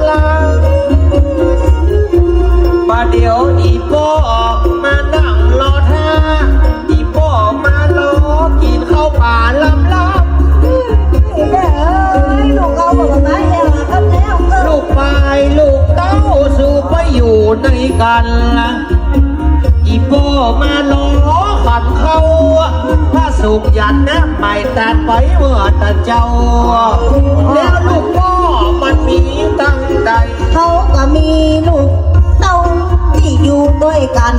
กลางบาเดี๋ยวอีป่อมาดั่งรอท่าอีป่อมาล้อกินข้าวป่าลำลำแม่เอ้ยลูกเอาผลไม้แล้วครับแล้วลูกไปลูกเต้าสู่ไปอยู่ในกันอีป่อมาล้อขันเขาถ้าสุขยันนะไม่แต่ไปเมื่อแต่เจ้า แล้วลูกป่อมันมี ใดเขาก็มีลูกเต้าที่อยู่ด้วยกัน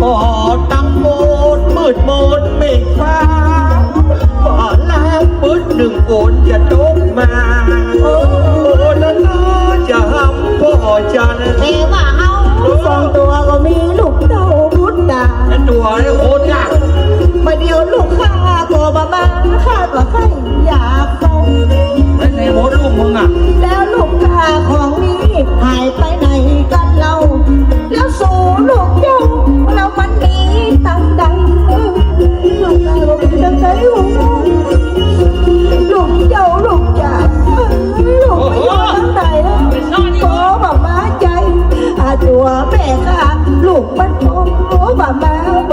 พอตั้งโมดมืดมนเมฆฟ้าบ่าล้างปืนหนึ่งฝนจะตกมา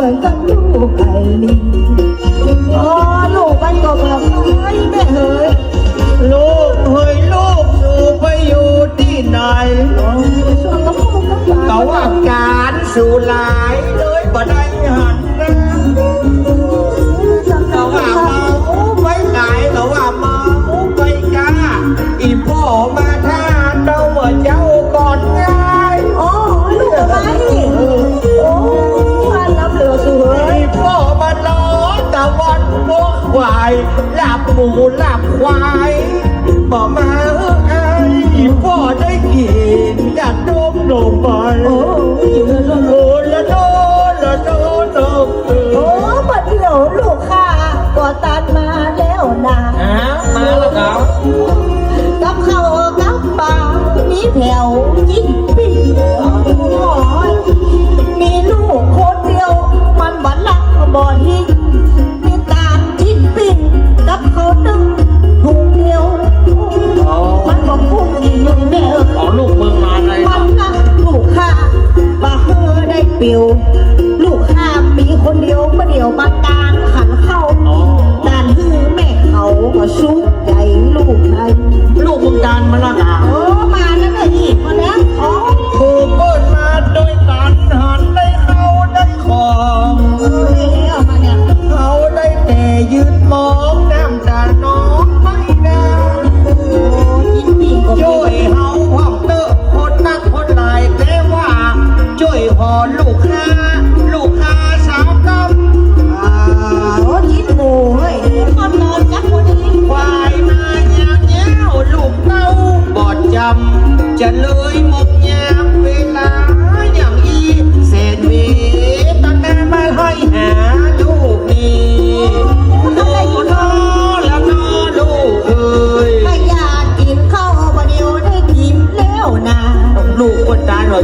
มืกับลูกไก่ลิงโอลูกมันก็แบบเฮ้ยแม่เฮ้ยลูกเฮ้ยลูกสูไปอยู่ที่ไหน ช่เขาว่าการสู่หลายโายลาบหมูลาบควายบ่มาเอ้ยพ่อได้กินอย่าดมลงไปโอ้ยละโดลยโดลยโดโดโอ้บัดเดี๋ยวลูกค้าก็ตัดมาแล้วนะอ้าวมาแล้วครับกับเขากับปลามีแถวยิ่งิว ลูกห้ามมีคนเดียวมาเดียวมางกลางขันเข้าดันฮือแม่เขาก็ซุกใหญ่ลูกไทยลูกมึงดานมาละกา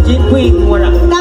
Chiến.